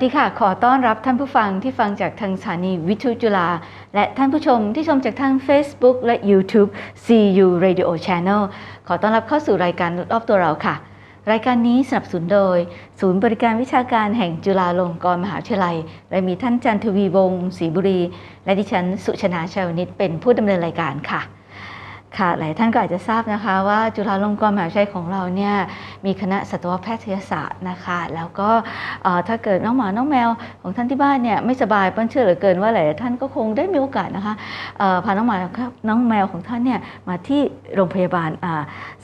สวัสดีค่ะ ขอต้อนรับท่านผู้ฟังที่ฟังจากทางสถานีวิทยุจุฬาและท่านผู้ชมที่ชมจากทาง Facebook และ YouTube CU Radio Channel ขอต้อนรับเข้าสู่รายการรอบตัวเราค่ะ รายการนี้สนับสนุนโดย ศูนย์บริการวิชาการแห่งจุฬาลงกรณ์มหาวิทยาลัย และมีท่านจันทวีวงศ์ศรีบุรี และดิฉันสุชนาชาวนิตเป็นผู้ดำเนินรายการค่ะ ค่ะหลายท่านก็อาจจะทราบนะคะว่าจุฬาลงกรณ์มหาวิทยาลัยของเราเนี่ยมีคณะสัตวแพทยศาสตร์นะคะ แล้วก็ถ้าเกิดน้องหมาน้องแมวของท่านที่บ้านเนี่ยไม่สบายเปั้นเชื่อเหลือเกินว่าหลายท่านก็คงได้มีโอกาสนะคะพาน้องหมาน้องแมวของท่านเนี่ยมาที่โรงพยาบาล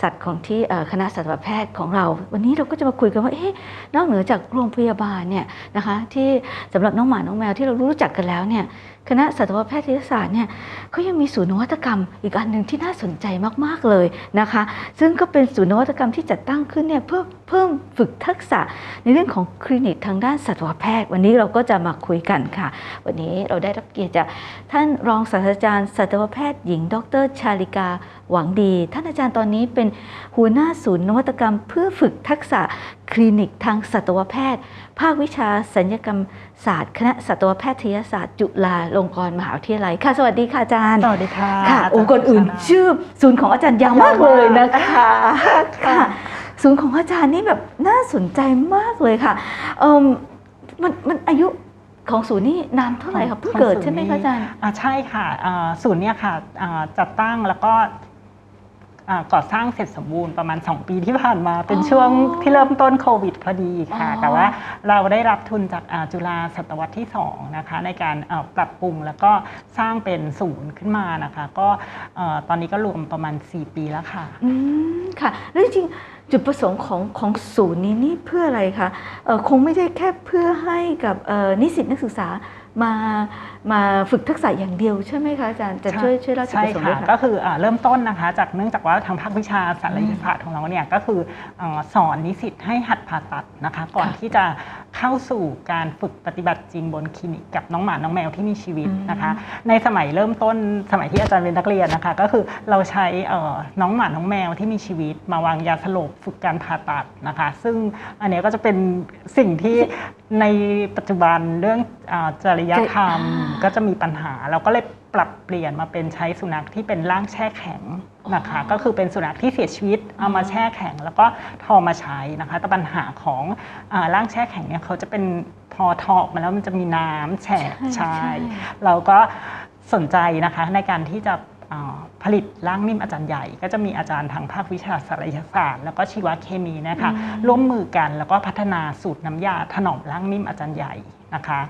สัตว์ของที่คณะสัตวแพทย์ของเรา วันนี้เราก็จะมาคุยกันว่าเอ๊ะนอกเหนือจากโรงพยาบาลเนี่ยนะคะที่สำหรับน้องหมาน้องแมวที่เรารู้จักกันแล้วเนี่ย คณะสัตวแพทยศาสตร์เนี่ยเขายังมีศูนย์นวัตกรรมอีกอันหนึ่งที่น่าสนใจมากๆเลยนะคะ ซึ่งก็เป็นศูนย์นวัตกรรมที่จัดตั้งขึ้นเนี่ยเพื่อเพิ่มฝึกทักษะในเรื่องของคลินิกทางด้านสัตวแพทย์ วันนี้เราก็จะมาคุยกันค่ะ วันนี้เราได้รับเกียรติจากท่านรองศาสตราจารย์สัตวแพทย์หญิง ดร ชาลิกาหวังดี ท่านอาจารย์ตอนนี้เป็นหัวหน้าศูนย์นวัตกรรม เพื่อฝึกทักษะคลินิกทางสัตวแพทย์ ภาควิชาสัญญกรรมศาสตร์ คณะสัตวแพทยศาสตร์ จุฬาลงกรณ์มหาวิทยาลัยค่ะ สวัสดีค่ะอาจารย์สวัสดีค่ะค่ะาจารย์องค์กรอื่นสุชาดาชื่อศูนย์ของอาจารย์ยาวมากเลยนะคะค่ะศูนย์ของอาจารย์นี่แบบน่าสนใจมากเลยค่ะเอมมันมันอายุของศูนย์นี่นานเท่าไหร่ครับเพิ่งเกิดใช่ไหมคะอาจารย์อ่าใช่ค่ะอ่าศูนย์เนี่ยค่ะอ่าจัดตั้งแล้วก็อ่า ก่อสร้างเสร็จสมบูรณ์ประมาณ 2 ปีที่ผ่านมา เป็นอ๋อช่วงที่เริ่มต้นโควิดพอดีค่ะอ๋อแต่ว่าเราได้รับทุนจากอ่าจุฬาศตวรรษที่2นะคะในการอ่าปรับปรุงแล้วก็สร้างเป็นศูนย์ขึ้นมานะคะ ก็อ่าตอนนี้ก็รวมประมาณ 4 ปีแล้วค่ะอืมค่ะแล้วจริงๆจุดประสงค์ของของศูนย์นี้นี่เพื่ออะไรคะเอ่อคงไม่ได้แค่เพื่อให้กับเอ่อนิสิตนักศึกษา มามาฝึกทักษะอย่างเดียวใช่ไหมคะอาจารย์จะใช่ช่วยช่วยเล่าจุดใช่ประสงค์ค่ะด้วยค่ะก็คืออ่าเริ่มต้นนะคะจากเนื่องจากว่าทางภาควิชาศัลยศาสตร์ของเราเนี่ยก็คืออาสอนนิสิตให้หัดผ่าตัดนะคะ ก่อนค่ะที่จะเข้าสู่การฝึกปฏิบัติจริงบนคลินิกกับน้องหมาน้องแมวที่มีชีวิตนะคะ ในสมัยเริ่มต้นสมัยที่อาจารย์เป็นนักเรียนนะคะ ก็คือเราใช้เอ่อน้องหมาน้องแมวที่มีชีวิต มาวางยาสลบฝึกการผ่าตัดนะคะ ซึ่งอันเนี้ยก็จะเป็นสิ่งที่ในปัจจุบันเรื่องอาจริยธรรมอ่าก็จะมีปัญหา เราก็เลยปรับเปลี่ยนมาเป็นใช้สุนัขที่เป็นร่างแช่แข็งนะคะอ๋อก็คือเป็นสุนัขที่เสียชีวิตเอามาแช่แข็ง แล้วก็ทอมาใช้นะคะ แต่ปัญหาของอาร่างแช่แข็งเนี่ยเขาจะเป็นพอทอออกมาแล้วมันจะมีน้ำแฉะใช่ใช่ใช่เราก็สนใจนะคะในการที่จะอ่าผลิตร่างนิ่มอาจารย์ใหญ่ ก็จะมีอาจารย์ทางภาควิชาศัลยศาสตร์ แล้วก็ชีวเคมีนะคะร่วมมือกันแล้วก็พัฒนาสูตรน้ำยาถนอมร่างนิ่มอาจารย์ใหญ่นะคะ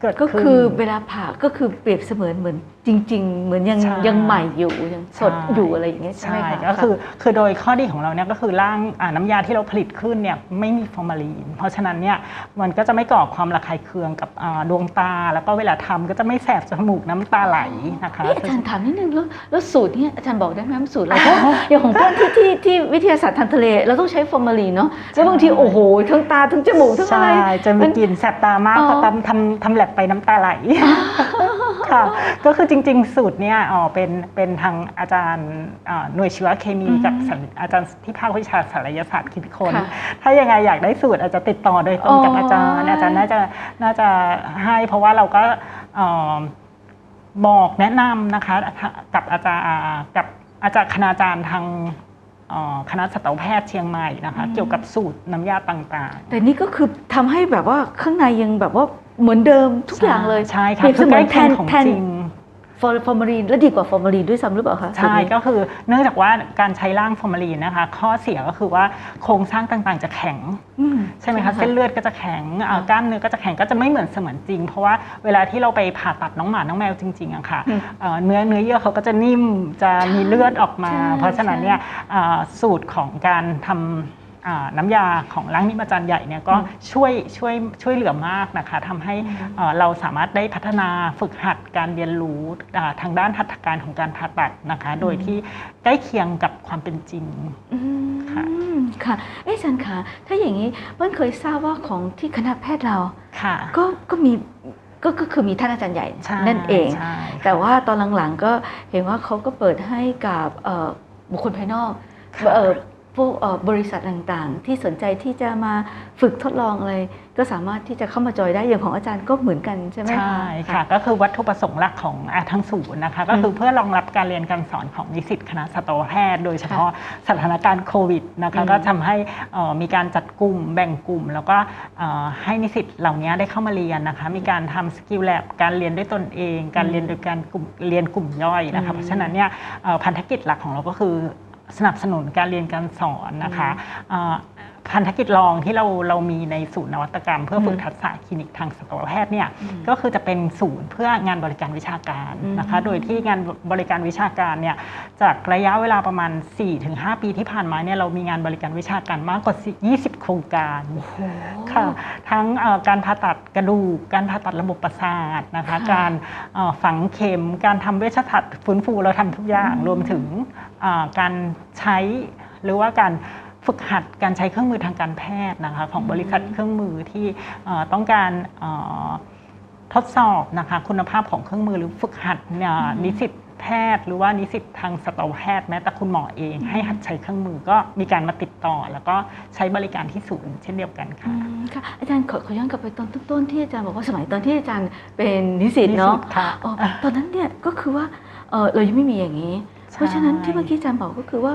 เกิดก็ขึ้นคือเวลาผ่าก็คือเปรียบเสมือนเหมือนจริง ๆ เหมือนยังใช่ยังใหม่อยู่ยังสดใช่อยู่อะไรอย่างเงี้ยใช่ไหมใช่คะก็คือคือโดยข้อดีของเราเนี่ยก็คือร่างอ่าน้ำยาที่เราผลิตขึ้นเนี่ยไม่มีฟอร์มาลีน เพราะฉะนั้นเนี่ยมันก็จะไม่ก่อความระคายเคืองกับอ่าดวงตา แล้วก็เวลาทำก็จะไม่แสบจมูกน้ำตาไหลนะคะนี่อาจารย์ถามนิดนึงแล้วแล้วสูตรเนี่ยอาจารย์บอกได้ไหมว่าสูตรอะไรเพราะอย่างของเพื่อนที่ที่ที่วิทยาศาสตร์ทางทะเลเราต้องใช้ฟอร์มาลีนเนาะแล้วบางทีโอ้โหทั้งตาทั้งจมูกทั้งอะไรใช่จะมีกลิ่นแสบตามากอ๋อพอทำทำทำแลบไปน้ำตาไหลค่ะก็คือจริง ๆ สูตรเนี่ยอ๋อเป็นเป็นทางอาจารย์อ่าหน่วยชีวเคมีอืมกับศัลอาจารย์ที่ภาควิชาศัลยศาสตร์คิดค้นค่ะถ้ายังไงอยากได้สูตรอาจจะติดต่อโดยตรงกับอ๋อออาจารย์อาจารย์น่าจะน่าจะให้เพราะว่าเราก็เอ่อบอกแนะนำนะคะกับอาจารย์กับอาจารย์คณาจารย์ทางเอ่อคณะสัตวแพทย์เชียงใหม่นะคะ เกี่ยวกับสูตรน้ำยาต่างๆ แต่นี่ก็คือทำให้แบบว่าข้างในยังแบบว่า เหมือนเดิมทุกอย่างเลยใช่เปค่ะรียบเสคือมืใกอล้นแทเคียนงของแทนจริงฟอร์ฟอร์มาลีนและดีกว่าฟอร์มาลีนด้วยซ้ำหรือเปล่าคะใช่ก็คือเนื่องจากว่าการใช้ร่างฟอร์มาลีนนะคะ ข้อเสียก็คือว่าโครงสร้างต่างๆจะแข็งอืมใช่ไหมคะเส้นเลือดก็จะแข็งอ่ากล้ามเนื้อก็จะแข็งก็จะไม่เหมือนเสมือนจริง เพราะว่าเวลาที่เราไปผ่าตัดน้องหมาน้องแมวจริงๆอะค่ะอืมเอ่อเนื้อเนื้อเยื่อเขาก็จะนิ่มจะมีเลือดออกมาใช่เพราะฉะนั้นเนี่ยอ่าสูตรของการทำอ่า น้ำยาของล้างนิ่มอาจารย์ใหญ่เนี่ยก็ช่วยช่วยช่วยเหลือมากนะคะทำให้เอ่อเราสามารถได้พัฒนาฝึกหัดการเรียนรู้อ่าทางด้านหัตถการของการผ่าตัดนะคะ โดยที่ใกล้เคียงกับความเป็นจริงอืมค่ะค่ะเอ๊ะอาจารย์คะถ้าอย่างนี้เปิ้ลเคยทราบว่าของที่คณะแพทย์เราค่ะก็ก็มีก็ก็คือมีท่านอาจารย์ใหญ่ใช่นั่นเองใช่ค่ะแต่ว่าตอนหลังๆก็เห็นว่าเขาก็เปิดให้กับเอ่อบุคคลภายนอกค่ะเอ่อ พวกเอ่อบริษัทต่างๆ ที่สนใจที่จะมาฝึกทดลองอะไร ก็สามารถที่จะเข้ามาจอยได้อย่างของอาจารย์ก็เหมือนกันใช่ไหมคะใช่ค่ะ ก็คือวัตถุประสงค์หลักของอาทั้งศูนย์นะคะ ก็คือเพื่อรองรับการเรียนการสอนของนิสิตคณะสัตวแพทย์ โดยเฉพาะสถานการณ์โควิดนะคะอืมก็ทำให้เอ่อมีการจัดกลุ่มแบ่งกลุ่ม แล้วก็เอ่อให้นิสิตเหล่านี้ได้เข้ามาเรียนนะคะ มีการทำสกิลแลบการเรียนด้วยตนเอง การเรียนโดยการกลุ่มเรียนกลุ่มย่อยนะคะเพราะฉะนั้นเนี่ยเอ่อพันธกิจหลักของเราก็คือ สนับสนุนการเรียนการสอนนะคะเอ่อ พันธกิจรองที่เราเรามีในศูนย์นวัตกรรม เพื่อฝึกทักษะคลินิกทางสัตวแพทย์เนี่ยอืมก็คือจะเป็นศูนย์เพื่องานบริการวิชาการนะคะอืมโดยที่งานบริการวิชาการเนี่ยจากระยะเวลาประมาณ 4-5 ปีที่ผ่านมาเนี่ยเรามีงานบริการวิชาการมากกว่า 20 โครงการโอ้โหค่ะทั้งเอ่อการผ่าตัดกระดูก การผ่าตัดระบบประสาทนะคะค่ะการเอ่อฝังเข็ม การทำเวชศาสตร์ฟื้นฟูเราทำทุกอย่างอืมรวมถึงเอ่อการใช้หรือว่าการ ฝึกหัดการใช้เครื่องมือทางการแพทย์นะคะของบริษัทเครื่องมือที่เอ่อต้องการเอ่อทดสอบนะคะคุณภาพของเครื่องมือหรือฝึกหัดเนี่ยนิสิตแพทย์ หรือว่านิสิตทางสัตวแพทย์แม้แต่คุณหมอเองให้หัดใช้เครื่องมือก็มีการมาติดต่อ แล้วก็ใช้บริการที่ศูนย์เช่นเดียวกันอืค่ะมค่ะอาจารย์ขอขอย้อนกลับไปตอนต้นๆที่อาจารย์บอกว่าสมัยตอนที่อาจารย์เป็นนิสิตเนาะนิสิตค่ะอ๋อตอนนั้นเนี่ยก็คือว่าเออเรายังไม่มีอย่างนี้ใช่เพราะฉะนั้นที่เมื่อกี้อาจารย์บอกก็คือว่า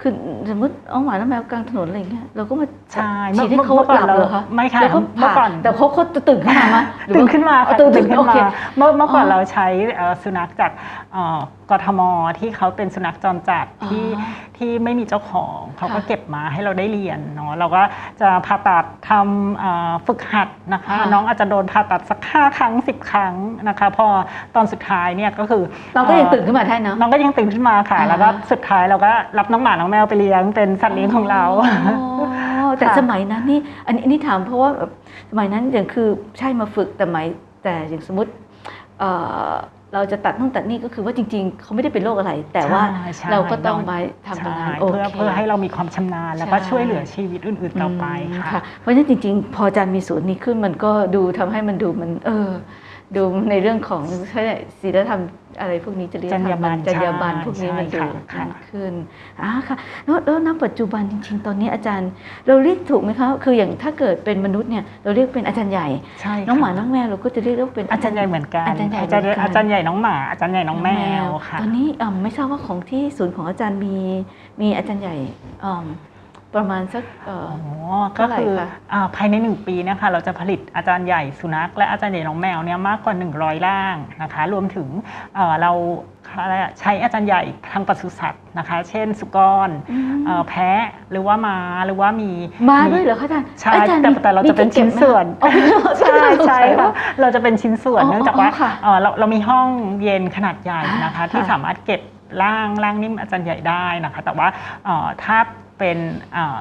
คือสมมติเอาหมาน้ำแมวกลางถนนอะไรอย่างเงี้ยเราก็มาใช่ฉีดให้เขาเมื่อก่หอนลับเราเหรอคะไม่ค่ะแล้วก็เมื่อก่อนแต่เขาเขาจะตื่นขึ้นมาไหมหรือตื่นว่าขึ้นมาค่ะอ๋อตื่นตื่นขึ้นโอเคมาเมื่อเมื่อก่อนอ๋อเราใช้เอ่อสุนัขจากเอ่อ กทมที่เขาเป็นสุนัขจรจัดที่อ๋อที่ไม่มีเจ้าของ เขาก็ค่ะเก็บมาให้เราได้เรียนเนาะเราก็จะผ่าตัดทำเอ่อฝึกหัดนะคะค่ะน้องอาจจะโดนผ่าตัดสักห้าครั้งสิบครั้งนะคะ พอตอนสุดท้ายเนี่ยก็คือเราก็ยังอ่อตื่นขึ้นมาได้เนาะน้องก็ยังตื่นขึ้นมาค่ะอ่าแล้วก็สุดท้ายเราก็รับน้องหมาน้องแมวไปเลี้ยงเป็นสัตว์เลี้ยงของเราอ๋อแต่ค่ะสมัยนั้นนี่อันนี้อันนี้ถามเพราะว่าแบบสมัยนั้นอย่างคือใช่มาฝึกแต่หมายแต่อย่างสมมติ เอ่อเราจะตัดนู่นตัดนี่ก็คือว่าจริง ๆ เขาไม่ได้เป็นโรคอะไร แต่ว่าใช่ใช่เราก็ต้องไปทำตรงนั้นใช่โอเพื่อเคเพื่อให้เรามีความชำนาญแล้วก็ใช่ ช่วยเหลือชีวิตอื่นๆต่อไปอืมค่ะ เพราะฉะนั้นจริง ๆ พออาจารย์มีศูนย์นี้ขึ้นมันก็ดูทำให้มันดูมัน เออ ดูในเรื่องของใช่ศีลธรรมอะไรพวกนี้จริยธรรมจรรยาบรรณจรรยาบรรณใช่พวกนี้มันดูใช่ค่ะนั่นขึ้นอ่าค่ะแล้วแล้วณปัจจุบันจริง ๆ ตอนนี้อาจารย์ เราเรียกถูกไหมคะคืออย่างถ้าเกิดเป็นมนุษย์เนี่ยเราเรียกเป็นอาจารย์ใหญ่ใช่ค่ะน้องหมาน้องแมวเราก็จะเรียกว่าเป็นอาจารย์ใหญ่เหมือนกันอาจารย์ใหญ่อาจารย์เหมือนกันอาจารย์ใหญ่น้องหมาอาจารย์ใหญ่น้องแมวค่ะตอนนี้อ่าไม่ทราบว่าของที่ศูนย์ของอาจารย์มีมีอาจารย์ใหญ่อ่า ประมาณสักเอ่ออ๋อเท่าก็ไหร่คือคะอ่าภายในหนึ่งปีเนะคะเราจะผลิตอาจารย์ใหญ่สุนัขและอาจารย์ใหญ่น้องแมวเนี่ยมากกว่า 100 ร่างนะคะ รวมถึงเอ่อเราอะไรอะใช้อาจารย์ใหญ่ทางปศุสัตว์นะคะ เช่นสุกรอืมเอ่อแพะหรือว่าม้าหรือว่ามีมาด้วยเหรอคะอาจารย์ใช่อาจารย์แต่มีแต่เราจะเป็นมีชิ้นก็บไหมส่วนอ๋อใช่ใช่สงสัยค่ะว่าเราจะเป็นชิ้นส่วนอ๋อเนื่องจากว่าอ๋อค่ะเอ่อเราเรามีห้องเย็นขนาดใหญ่นะคะอ่าที่ค่ะสามารถเก็บร่างร่างนิ่มอาจารย์ใหญ่ได้นะคะ แต่ว่าเอ่อถ้า เป็นเอ่อ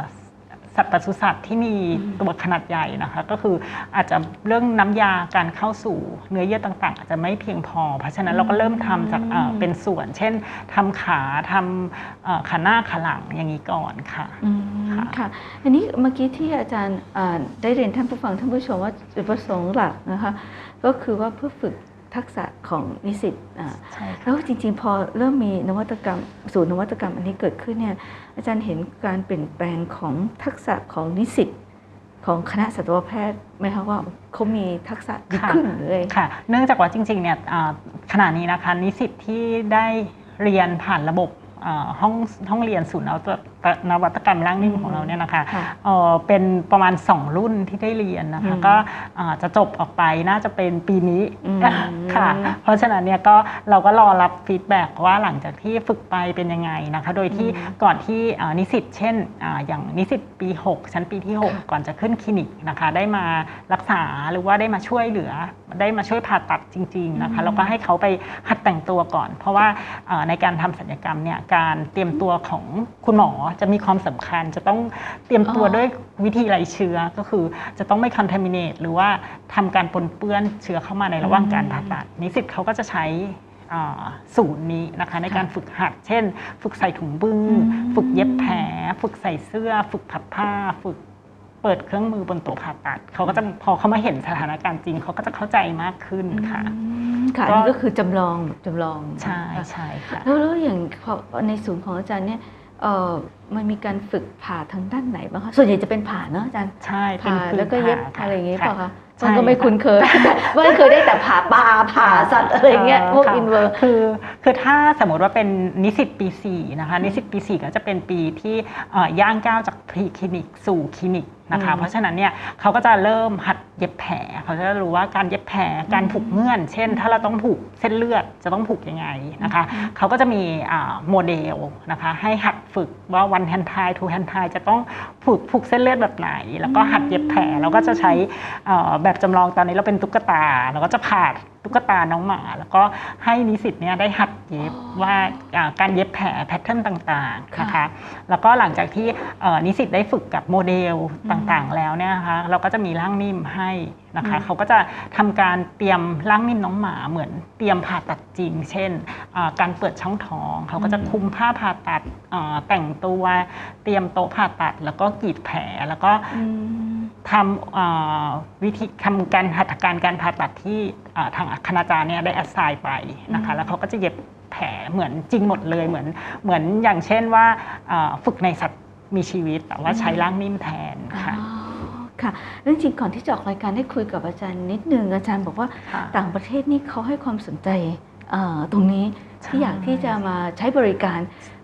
สัตว์ปศุสัตว์ที่มีตัวขนาดใหญ่นะคะ ก็คืออาจจะเรื่องน้ำยาการเข้าสู่เนื้อเยื่อต่าง ๆ อาจจะไม่เพียงพอ เพราะฉะนั้นเราก็เริ่มทำจากเอ่อเป็นส่วน เช่นทำขาทำเอ่อขาหน้าขาหลังอย่างนี้ก่อนค่ะอืมค่ะค่ะอันนี้เมื่อกี้ที่อาจารย์อ่าได้เรียนท่านผู้ฟังท่านผู้ชมว่าจุดประสงค์หลักนะคะ ก็คือว่าเพื่อฝึก ทักษะของนิสิตอ่าใช่ค่ะแล้วจริงๆ พอเริ่มมีนวัตกรรมศูนย์นวัตกรรมอันนี้เกิดขึ้นเนี่ยอาจารย์เห็นการเปลี่ยนแปลงของทักษะของนิสิตของคณะสัตวแพทย์ไหมคะว่าเขามีทักษะดีค่ะขึ้นเลยค่ะ เนื่องจากว่าจริงๆเนี่ยอ่าขณะนี้นะคะนิสิตที่ได้เรียนผ่านระบบอ่าห้องห้องเรียนศูนย์ นวัตนวัตกรรมร่างนิ่มของเราเนี่ยนะคะค่ะเอ่อเป็นประมาณ 2 รุ่นที่ได้เรียนนะคะอืมก็อ่าจะจบออกไปน่าจะเป็นปีนี้อืมค่ะ เพราะฉะนั้นเนี่ยก็เราก็รอรับฟีดแบ็กว่าหลังจากที่ฝึกไปเป็นยังไงนะคะ โดยที่ก่อนที่อ่านิสิตเช่นอาอย่างนิสิตปี 6 ชั้นปีที่ 6 ก่อนจะขึ้นคลินิกนะคะ ได้มารักษาหรือว่าได้มาช่วยเหลือ ได้มาช่วยผ่าตัดจริง ๆนะคะแล้วก็ให้เขาไปหัดแต่งตัวก่อน เพราะว่าเอ่อในการทำศัลยกรรมเนี่ยการเตรียมตัวของคุณหมอจะมีความสำคัญจะต้องเตรียมตัวอ๋อด้วยวิธีไล่เชื้อก็คือจะต้องไม่คอนเทมิเนตหรือว่าทำการปนเปื้อนเชื้อเข้ามาในระหว่างการผ่าตัดนิสิตเขาก็จะใช้อ่าศูนย์นี้นะคะในการฝึกหัด เช่น ฝึกใส่ถุงมืออมฝึกเย็บแผล ฝึกใส่เสื้อ ฝึกพับผ้า ฝึกเปิดเครื่องมือบนโต๊ะผ่าตัด เขาก็จะพอเขามาเห็นสถานการณ์จริง เขาก็จะเข้าใจมากขึ้นค่ะอืมค่ะอันนี้ก็คือจำลองจำลองใช่ค่ะใช่ค่ะแล้วแล้วอย่างพอในศูนย์ของอาจารย์เนี่ยเอ่อ มันมีการฝึกผ่าทางด้านไหนบ้างคะส่วนใหญ่จะเป็นผ่าเนอะอาจารย์ใช่เป็นผ่าคือแล้วก็เย็บผ่าอะไรอย่างงี้ค่ะเปล่าคะใช่มันก็ไม่ค่ะคุ้นเคยมันเคยได้แต่ผ่าปลาผ่าสัตว์อะไรอย่างเงี้ยพวกค่ะอินเวอร์คือคือถ้าสมมติว่าเป็นนิสิตปี4นะคะนิสิตปี4ก็จะเป็นปีที่เอ่อย่างก้าวจากพรีคลินิกสู่คลินิก นะคะอืมเพราะฉะนั้นเนี่ยเขาก็จะเริ่มหัดเย็บแผลเขาจะรู้ว่าการเย็บแผลการผูกเงื่อน เช่น ถ้าเราต้องผูกเส้นเลือดจะต้องผูกยังไงนะคะเขาก็จะมีอ่าโมเดลนะคะให้หัดฝึกว่าวันแฮนทายทูแฮนทายจะต้องผูกผูกเส้นเลือดแบบไหน แล้วก็หัดเย็บแผลเราก็จะใช้เอ่อแบบจำลองตอนนี้เราเป็นตุ๊กตาเราก็จะผ่าตุ๊กตาน้องหมา แล้วก็ให้นิสิตเนี่ยได้หัดเย็บว่าอ่าการเย็บแผลแพทเทิร์นต่างๆนะคะแล้วก็หลังจากที่เอ่อนิสิตได้ฝึกกับโมเดลต่างๆแล้วเนี่ยนะคะเราก็จะมีร่างนิ่มให้นะคะอืมเขาก็จะทำการเตรียมร่างนิ่มน้องหมาเหมือนเตรียมผ่าตัดจริง เช่นอ่าการเปิดช่องท้อง เขาก็จะคุมผ้าผ่าตัดอ่าแต่งตัวเตรียมโต๊ะผ่าตัด แล้วก็กรีดแผลแล้วก็อืมทำอ่าวิธีทำการหัตถการการผ่าตัดที่อ่าทางคณาจารย์เนี่ยได้แอสไซน์ไปนะคะอืมแล้วเขาก็จะเย็บแผลเหมือนจริงหมดเลยเหมือนเหมือนอย่างเช่นว่าอ่าฝึกในสัตว์มีชีวิตแต่ว่าใช้ร่างนิ่มแทนค่ะอ๋อ ค่ะแล้วจริงๆก่อนที่จะออกรายการได้คุยกับอาจารย์นิดนึงอาจารย์บอกว่าค่ะต่างประเทศนี่เขาให้ความสนใจเอ่อตรงนี้ใช่ที่อยากที่จะมาใช้บริการ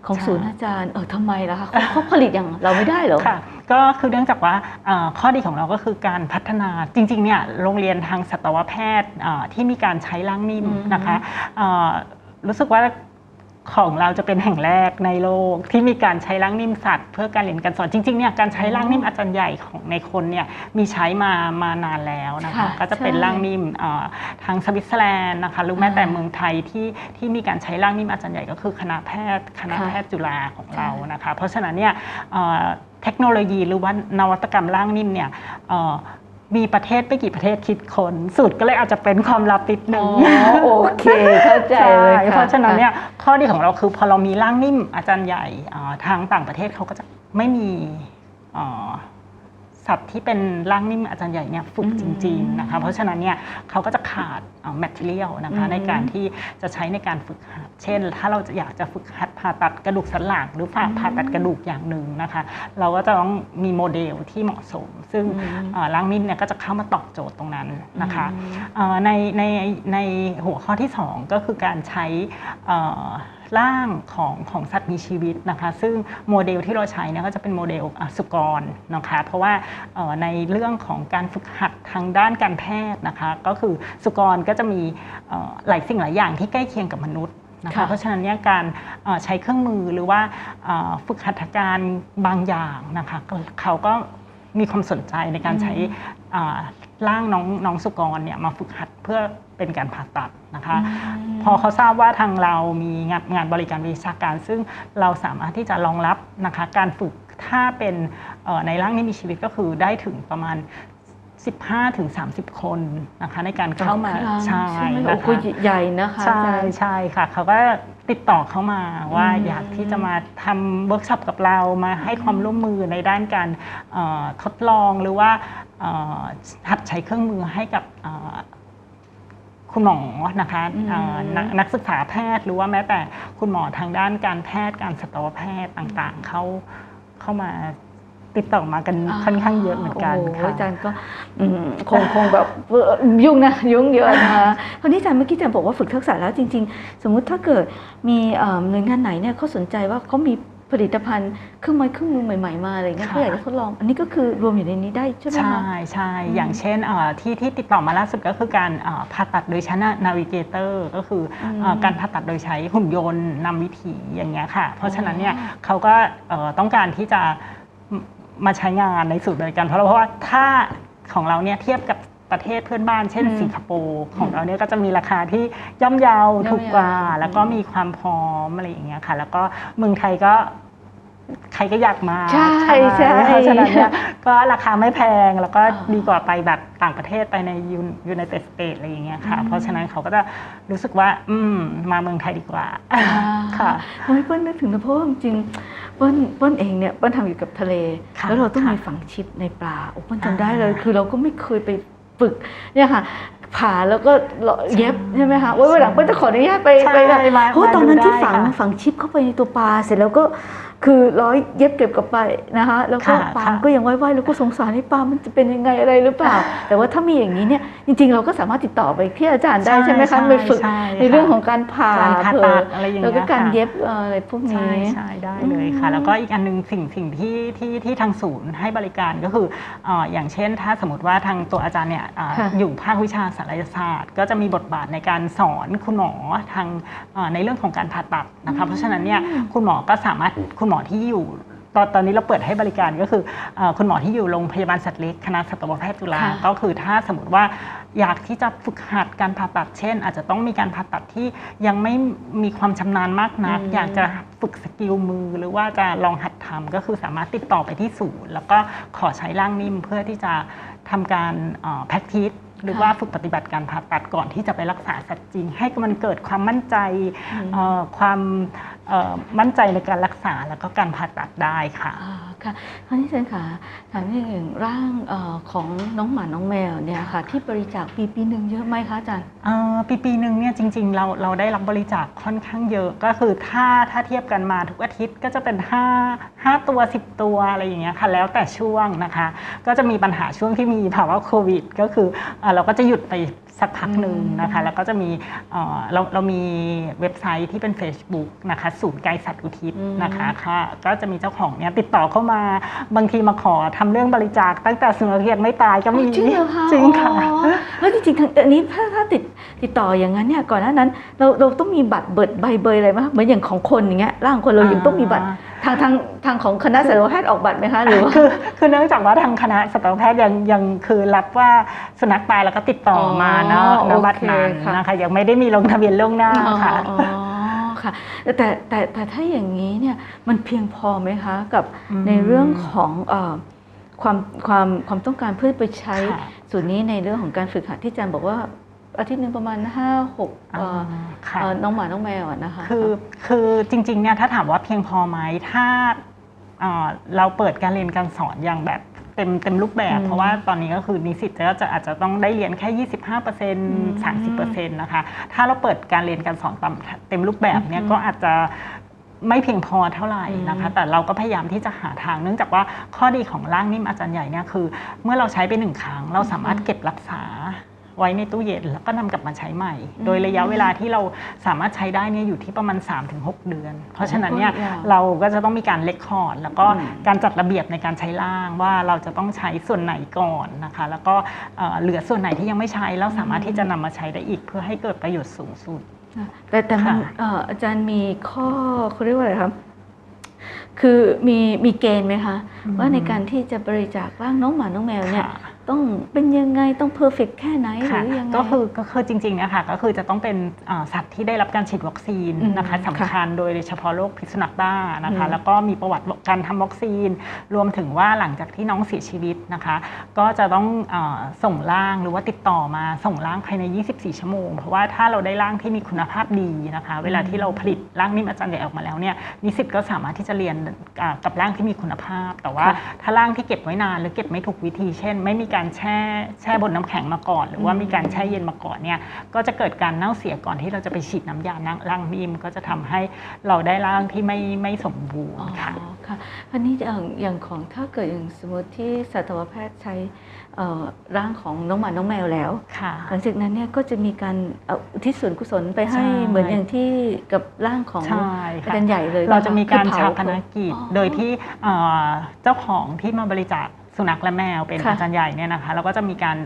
ของใช่ศูนย์อาจารย์เออทำไมล่ะคะเขาเขาผลิตอย่างเราไม่ได้เหรอค่ะก็คือเนื่องจากว่าเอ่อข้อดีของเราก็คือการพัฒนาจริงๆเนี่ยโรงเรียนทางสัตวแพทย์เอ่อที่มีการใช้ร่างนิ่มอืมนะคะเอ่อรู้สึกว่า ของเราจะเป็นแห่งแรกในโลก ที่มีการใช้ร่างนิ่มสัตว์เพื่อการเรียนการสอนจริงๆเนี่ยการใช้ร่างนิ่มอาจารย์ใหญ่ของในคนเนี่ยมีใช้มามานานแล้วนะคะค่ะก็จะเป็นใช่ร่างนิ่มเอ่อทางสวิตเซอร์แลนด์นะคะหรือแม้แต่เมืองไทยที่ที่มีการใช้ร่างนิ่มอาจารย์ใหญ่ก็คือคณะแพทย์คณะค่ะแพทย์จุฬาของเรานะคะ เพราะฉะนั้นเนี่ยเอ่อเทคโนโลยีหรือว่านวัตกรรมร่างนิ่มเนี่ยเอ่อ มีประเทศไม่กี่ประเทศคิดค้นสูตรก็เลยอาจจะเป็นความลับนิดนึอ๋งอโอเคเข้าใจเลยใช่ค่ะเพราะฉะนั้นเนี่ยข้อดีของเราคือพอเรามีร่างนิ่มอาจารย์ใหญ่เอ่อทางต่างประเทศเขาก็จะไม่มี เอ่อสัตว์ที่เป็นร่างนิ่มอาจารย์ใหญ่เนี่ยฝึกจริงๆนะคะเพราะฉะนั้นเนี่ยเขาก็จะขาดแมทเทียลนะคะอืมในการที่จะใช้ในการฝึกหัดเช่น ถ้าเราจะอยากจะฝึกหัดผ่าตัดกระดูกสันหลังหรือผ่าผ่าตัดกระดูกอย่างหนึ่งนะคะ เราก็จะต้องมีโมเดลที่เหมาะสม ซึ่งอืมเอ่อร่างนิ่มเนี่ยก็จะเข้ามาตอบโจทย์ตรงนั้นนะคะอืมเอ่อในในในหัวข้อที่ 2 ก็คือการใช้เอ่อ ร่างของของสัตว์มีชีวิตนะคะ ซึ่งโมเดลที่เราใช้เนี่ยก็จะเป็นโมเดลอะสุกรนะคะ เพราะว่าเอ่อในเรื่องของการฝึกหัดทางด้านการแพทย์นะคะ ก็คือสุกรก็จะมีเอ่อหลายสิ่งหลายอย่างที่ใกล้เคียงกับมนุษย์นะคะค่ะเพราะฉะนั้นเนี่ยการเอ่อใช้เครื่องมือหรือว่าเอ่อฝึกหัตถการบางอย่างนะคะก็เขาก็มีความสนใจในการใช้อ่าร่างน้องน้องสุกรเนี่ยมาฝึกหัดเพื่อ เป็นการผ่าตัดนะคะ พอเขาทราบว่าทางเรามีงานงานบริการวิชาการ ซึ่งเราสามารถที่จะรองรับนะคะ การฝึกถ้าเป็นเอ่อในร่างนี้มีชีวิตก็คือได้ถึงประมาณ15ถึง30 คนนะคะในการเข้ามาต่อครั้งใช่ใช่ไหมนะโอ้โหคะใหญ่นะคะใช่อาจารย์ใช่ค่ะเขาก็ติดต่อเข้ามาว่าอืมอยากที่จะมาทำเวิร์กช็อปกับเรามาให้ความร่วมมือในด้านการเอ่อทดลองหรือว่าเอ่อหัดใช้เครื่องมือให้กับเอ่อ คุณหมอนะคะอืมเอ่อนักนักศึกษาแพทย์หรือว่าแม้แต่คุณหมอทางด้านการแพทย์การสัตวแพทย์ต่างๆ เข้าเข้ามาติดต่อมากันค่อนข้างเยอะเหมือนกันโอ้โหค่ะอาจารย์ก็อืมคงคงแบบเอ่อยุ่งนะยุ่งเยอะนะคะคราวนี้อาจารย์เมื่อกี้อาจารย์บอกว่าฝึกทักษะแล้วจริง ๆ สมมุติถ้าเกิดมีเอ่อหน่วยงานไหนเนี่ยเขาสนใจว่าเขามี ผลิตภัณฑ์เครื่องไม้เครื่องมือใหม่ ๆ มาอะไรเงี้ยค่ะเขาอยากจะทดลอง อันนี้ก็คือรวมอยู่ในนี้ได้ใช่ไหมใช่คะใช่อืมอย่างเช่นเอ่อที่ที่ติดต่อมาล่าสุดก็คือการเอ่อผ่าตัดโดยใช้นาวิเกเตอร์ก็คืออมเอ่อการผ่าตัดโดยใช้หุ่นยนต์นำวิถีอย่างเงี้ยค่ะ เพราะฉะนั้นเนี่ยอ๋อเขาก็เอ่อต้องการที่จะมมาใช้งานในสูตรบริการเพราะเราเพราะว่าถ้าของเราเนี่ยเทียบกับ ประเทศเพื่อนบ้านเช่นอืมสิงคโปร์ของเราเนี่ยก็จะมีราคาที่ย่อมเยาย่อมเยาถูกกว่าอืมแล้วก็มีความพร้อมอะไรอย่างเงี้ยค่ะ แล้วก็เมืองไทยก็ใครก็อยากมาใช่ใช่เพราะฉะนั้นเนี่ยก็ราคาไม่แพงแล้วก็อ่าดีกว่าไปแบบต่างประเทศไปในยูไนเต็ดสเตทอะไรอย่างเงี้ยค่ะอืมเพราะฉะนั้นเขาก็จะรู้สึกว่า อืมมาเมืองไทยดีกว่าค่ะทำให้เปิ้ลนึกถึงนะเพราะว่าจริงๆเปิ้ลเปิ้ลเองเนี่ยเปิ้ลทำอยู่กับทะเลค่ะแล้วเราต้องค่ะมีฝังชิปในปลาโอ้เปิ้ลจำได้อ่าเลย คือเราก็ไม่เคยไป ฝึกเนี่ยค่ะผ่าแล้วก็เย็บใช่ไหมคะไว้วันหลังเปิ้ลจะขออนุญาตไปใช่ไปแบบมาเพราะว่ามาตอนนั้นดูที่ได้ฝังค่ะฝังชิปเข้าไปในตัวปลาเสร็จแล้วก็ คือร้อยเย็บเก็บกลับไปนะคะแล้วก็ค่ะปาล์มค่ะก็ยังไหว้ๆแล้วก็สงสารไอ้ปาล์มมันจะเป็นยังไงอะไรหรือเปล่า แต่ว่าถ้ามีอย่างนี้เนี่ยจริงๆ เราก็สามารถติดต่อไปที่อาจารย์ได้ใช่ไหมคะไปฝึกช่ในเรื่องของการผ่าการผ่าเผลตัอดอะไรอย่างแล้วเงี้ยก็การค่ะเย็บเอ่ออะไรพวกใช่นี้ใช่ได้เลยค่ะอืมแล้วก็อีกอันหนึงสิ่งสิ่งที่ที่ที่ทางศูนย์ให้บริการก็คือเอ่ออย่างเช่น ถ้าสมมติว่าทางตัวอาจารย์เนี่ยอ่าค่ะอยู่ภาควิชาศัลยศาสตร์ ก็จะมีบทบาทในการสอนคุณหมอทางเอ่อในเรื่องของการผ่าตัดนะคะเพราะฉะนั้นเนี่ยคุณหมอก็สามารถคุณหมอที่อยู่ตอนตอนนี้เราเปิดให้บริการก็คือเอ่อคุณหมอที่อยู่โรงพยาบาลสัตว์เล็กคณะสัตวแพทย์จุฬาค่ะก็คือถ้าสมมติว่าอยากที่จะฝึกหัดการผ่าตัดเช่น อาจจะต้องมีการผ่าตัดที่ยังไม่มีความชำนาญมากนักอืมอยากจะฝึกสกิลมือหรือว่าจะลองหัดทำก็คือสามารถติดต่อไปที่ศูนย์แล้วก็ขอใช้ร่างนิ่มเพื่อที่จะทำการแพ็กทิสหรือว่าฝึกปฏิบัติการผ่าตัดก่อนที่จะไปรักษาสัตว์จริง ให้มันเกิดความมั่นใจเอ่อความเอ่อ มั่นใจในการรักษาแล้วก็การผ่าตัดได้ค่ะอ่าค่ะคราวนี้อาจารย์ค่ะถามนิดหนึ่งร่างเอ่อของน้องหมาน้องแมวเนี่ยค่ะ ที่บริจาคปีปีหนึ่งเยอะไหมคะอาจารย์เอ่อปีปีหนึ่งเนี่ยจริง ๆ เราเราได้รับบริจาคค่อนข้างเยอะก็คือถ้าถ้าเทียบกันมาทุกอาทิตย์ก็จะเป็น 5 5 ตัว 10 ตัวอะไรอย่างเงี้ยค่ะแล้วแต่ช่วงนะคะ ก็จะมีปัญหาช่วงที่มีภาวะโควิด ก็คือเอ่อเราก็จะหยุดไป สักพักหนึ่งนะคะ แล้วก็จะมีเอ่อเราเรามีเว็บไซต์ที่เป็น Facebook นะคะศูนย์ไกลสัตว์อุทิศอืมนะคะค่ะก็จะมีเจ้าของเนี่ยติดต่อเข้ามาบางทีมาขอทำเรื่องบริจาคตั้งแต่สุนัขยังไม่ตายก็มีจริงเหรอคะจริงค่ะอ๋อแล้วจริงๆทางอันนี้ถ้าถ้าติดติดต่ออย่างนั้นเนี่ยก่อนหน้านั้น เราเราต้องมีบัตรเบิดใบเบยอะไรไหมคะเหมือนอย่างของคนอย่างเงี้ยร่างคนเรายังต้องมีบัตร ทางทางทางของคณะสัตวแพทย์ออกบัตรไหมคะหรือว่า คือคือเนื่องจากว่าทางคณะสัตวแพทย์ยังยังคือรับว่าสุนัขตายแล้วก็ติดต่อมาเนาะอ๋อณบัตรนั้นโอเคค่ะ นะคะยังไม่ได้มีลงทะเบียนล่วงหน้าค่ะ อ๋อค่ะแต่แต่แต่ถ้าอย่างนี้เนี่ยมันเพียงพอไหมคะกับอืม ในเรื่องของเอ่อความความความต้องการเพื่อไปใช้ค่ะ ส่วนนี้ในเรื่องของการฝึกหัดที่อาจารย์บอกว่า อาทิตย์หนึ่งประมาณ 5 6เอ่อค่ะเอ่อน้องหมาน้องแมวอะนะคะคือคือจริงๆเนี่ยถ้าถามว่าเพียงพอไหมถ้าเอ่อเราเปิดการเรียนการสอนอย่างแบบเต็มเต็มรูปแบบอืมเพราะว่าตอนนี้ก็คือนิสิตก็จะอาจจะต้องได้เรียนแค่ 25% 30%นะคะถ้าเราเปิดการเรียนการสอนตามเต็มรูปแบบเนี่ยอืมก็อาจจะไม่เพียงพอเท่าไหร่นะคะอืมแต่เราก็พยายามที่จะหาทาง เนื่องจากว่าข้อดีของร่างนิ่มอาจารย์ใหญ่เนี่ยคือ เมื่อเราใช้ไปหนึ่งครั้ง เราสามารถเก็บรักษา ไว้ในตู้เย็นแล้วก็นำกลับมาใช้ใหม่ โดยระยะเวลาที่เราสามารถใช้ได้เนี่ยอยู่ที่ประมาณ 3-6 เดือน เพราะฉะนั้นเนี่ยโอ้ยาวเราก็จะต้องมีการเลคคอร์ดแล้วก็อืมการจัดระเบียบในการใช้ร่างว่าเราจะต้องใช้ส่วนไหนก่อนนะคะ แล้วก็เอ่อเหลือส่วนไหนที่ยังไม่ใช้เราสามารถที่จะนำมาใช้ได้อีก เพื่อให้เกิดประโยชน์สูงสุด แต่แต่มันค่ะเอ่ออาจารย์มีข้อเขาเรียกว่าอะไรครับคือมีมีเกณฑ์ไหมคะ ว่าในการที่จะบริจาคร่างน้องหมาน้องแมวเนี่ยค่ะ ต้องเป็นยังไงต้องเพอร์เฟกแค่ไหนหค่ะรือยังไง ก็คือก็คือจริงๆนะคะก็คือจะต้องเป็นเอ่อสัตว์ที่ได้รับการฉีดวัคซีนอืมนะคะค่ะสำคัญโดยเฉพาะโรคพิษสุนัขบ้านะคะ อืมแล้วก็มีประวัติการทำวัคซีน รวมถึงว่าหลังจากที่น้องเสียชีวิตนะคะ ก็จะต้องเออส่งร่างหรือว่าติดต่อมาส่งร่างภายใน 24 ชั่วโมง เพราะว่าถ้าเราได้ร่างที่มีคุณภาพดีนะคะ เวลาที่เราผลิตร่างนิ่มอาจารย์ใหญ่ออกมาแล้วเนี่ยนิสิตก็สามารถที่จะเรียนอ่ากับร่างที่มีคุณภาพ แต่ว่าค่ะ ถ้าร่างที่เก็บไว้นานหรือเก็บไม่ถูกวิธี เช่นไม่มีการแช่แช่บนน้ำแข็งมาก่อน หรือว่าอืมมีการแช่เย็นมาก่อนเนี่ยก็จะเกิดการเน่าเสียก่อนที่เราจะไปฉีดน้ำยานั่งร่างนิ่มก็จะทำให้เราได้ร่างที่ไม่ไม่สมบูรอ๋อณ์ค่ะค่ะอันนี้อย่างอย่างของถ้าเกิดอย่างสมมติที่สัตวแพทย์ใช้เอ่อร่างของน้องหมาน้องแมวแล้วค่ะหลังจากนั้นเนี่ยก็จะมีการเอาอุทิศส่วนกุศลไปให้ใช่เหมือนอย่างที่กับร่างของใช่อาค่ะจารย์ใหญ่เลย เราจะมีการคือเผชาปนกิจอ๋อโดยที่เอ่อเจ้าของที่มาบริจาค สุนัขและแมวเป็นค่ะอาจารย์ใหญ่เนี่ยนะคะเราก็จะมีการ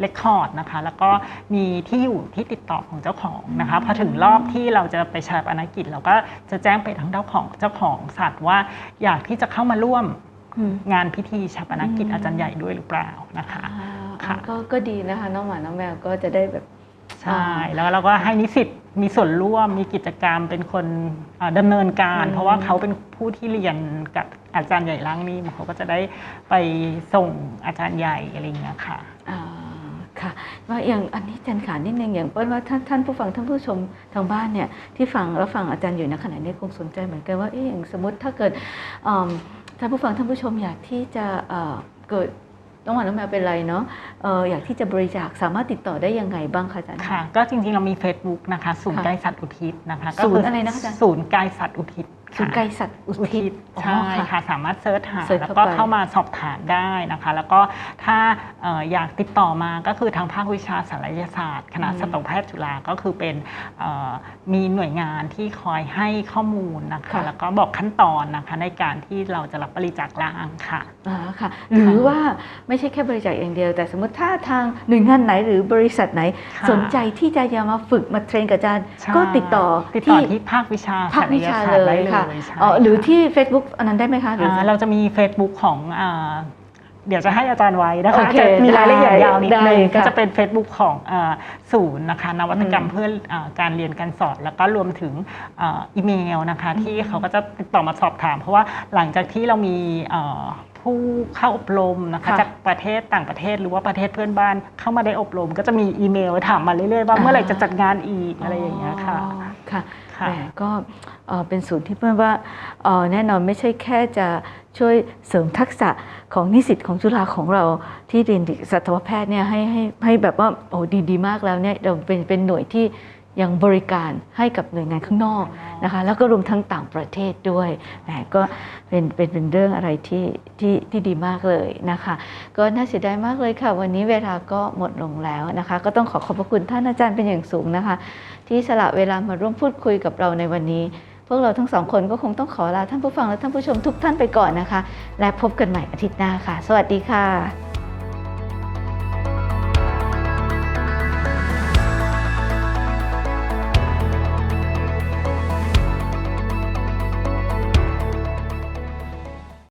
เลคคอร์ดนะคะ แล้วก็มีที่อยู่ที่ติดต่อของเจ้าของนะคะ พอถึงรอบที่เราจะไปชาปนกิจ เราก็จะแจ้งไปทางเจ้าของเจ้าของสัตว์ว่าอยากที่จะเข้ามาร่วมอืม งานพิธีชาปนกิจอืม อาจารย์ใหญ่ด้วยหรือเปล่านะคะ อ่าค่ะ ก็ก็ดีนะคะ น้องหมาน้องแมวก็จะได้แบบ ใช่ แล้วเราก็ให้นิสิตมีส่วนร่วมมีกิจกรรมเป็นคนเอ่อดำเนินการอืมเพราะว่าเขาเป็นผู้ที่เรียนกับอาจารย์ใหญ่ล่างนี่เขาก็จะได้ไปส่งอาจารย์ใหญ่อะไรอย่างเงี้ยค่ะอ่าค่ะว่าอย่างอันนี้อาจารย์ขานิดนึงอย่างเปิ้ลว่าท่านท่านผู้ฟังท่านผู้ชมทางบ้านเนี่ยที่ฟังแล้วฟังอาจารย์อยู่ในขณะนี้คงสนใจเหมือนกันว่าเอ๊ะอย่างสมมติถ้าเกิดอืมท่านผู้ฟังท่านผู้ชมอยากที่จะเอ่อเกิด น้องหมาน้องแมวเป็นไรเนาะเอ่ออยากที่จะบริจาคสามารถติดต่อได้ยังไงบ้างคะอาจารย์ค่ะ ก็จริงๆเรามี Facebook นะคะศูนย์ค่ะกายสัตว์อุทิศนะคะก็ศูนย์คือะไรนะคะอาจารย์ศูนย์กายสัตว์อุทิศ ศูนย์ไกลสัตว์อุอุทิทิศศอ๋อใช่ค่ะสามารถเซิร์ชหาเสิร์ชแล้วเข้าก็ไปเข้ามาสอบถามได้นะคะ แล้วก็ถ้าเอ่ออยากติดต่อมาก็คือทางภาควิชาศัลยศาสตร์คณะอืมสัตวแพทย์จุฬาก็คือเป็นเอ่อมีหน่วยงานที่คอยให้ข้อมูลนะคะค่ะแล้วก็บอกขั้นตอนนะคะในการที่เราจะรับบริจาคร่างค่ะอ่าค่ะ หรือว่าไม่ใช่แค่บริจาคอย่างเดียว แต่สมมติถ้าทางหน่วยงานไหนหรือบริษัทไหนค่ะสนใจที่จะจะมาฝึกมาเทรนกับอาจารย์ใช่ก็ติดต่อติดต่อที่ภาควิชาภาควิชาศัเลยยศาสตร์ได้ค่ะเลยใช่อ๋อหรือค่ะที่ Facebook อันนั้นได้ไหมคะหรืออ่าเราจะมี Facebook ของอ่าเดี๋ยวจะให้อาจารย์ไว้นะคะโอเคจะมีรายละเอียดได้ยาวนิดได้นึงก็ค่ะจะเป็น Facebook ของอ่าศูนย์นะคะนวัตกรรมอืมเพื่ออาการเรียนการสอนแล้วก็รวมถึงอ่าอีเมลนะคะที่เขาก็จะติดต่อมาสอบถาม เพราะว่าหลังจากที่เรามีอ่าผู้เข้าอบรมนะคะค่ะจากประเทศต่างประเทศหรือว่าประเทศเพื่อนบ้านเข้ามาได้อบรม ก็จะมีอีเมลถามมาเรื่อยๆว่าเมื่อไหร่จะจัดงานอีกอะไรอย่างเงี้ยค่ะอ๋อค่ะค่ะแหมก็ เป็นศูนย์ที่เพื่อนว่าแน่นอนไม่ใช่แค่จะช่วยเสริมทักษะของนิสิตของจุฬาของเราที่เรียนสัตวแพทย์เนี่ยให้ให้ให้แบบว่าโอ้ดีดีมากแล้วเนี่ยเราเป็นเป็นหน่วยที่ยังบริการให้กับหน่วยงานข้างนอกนะคะแล้วก็รวมทั้งต่างประเทศด้วยแหมก็เป็นเป็นเป็นเรื่องอะไรที่ที่ที่ดีมากเลยนะคะ ก็น่าเสียดายมากเลยค่ะ วันนี้เวลาก็หมดลงแล้วนะคะ ก็ต้องขอขอบพระคุณท่านอาจารย์เป็นอย่างสูงนะคะ ที่สละเวลามาร่วมพูดคุยกับเราในวันนี้ พวกเราทั้งสองคนก็คงต้องขอลาท่านผู้ฟังและท่านผู้ชมทุกท่านไปก่อนนะคะ และพบกันใหม่อาทิตย์หน้าค่ะ สวัสดีค่ะ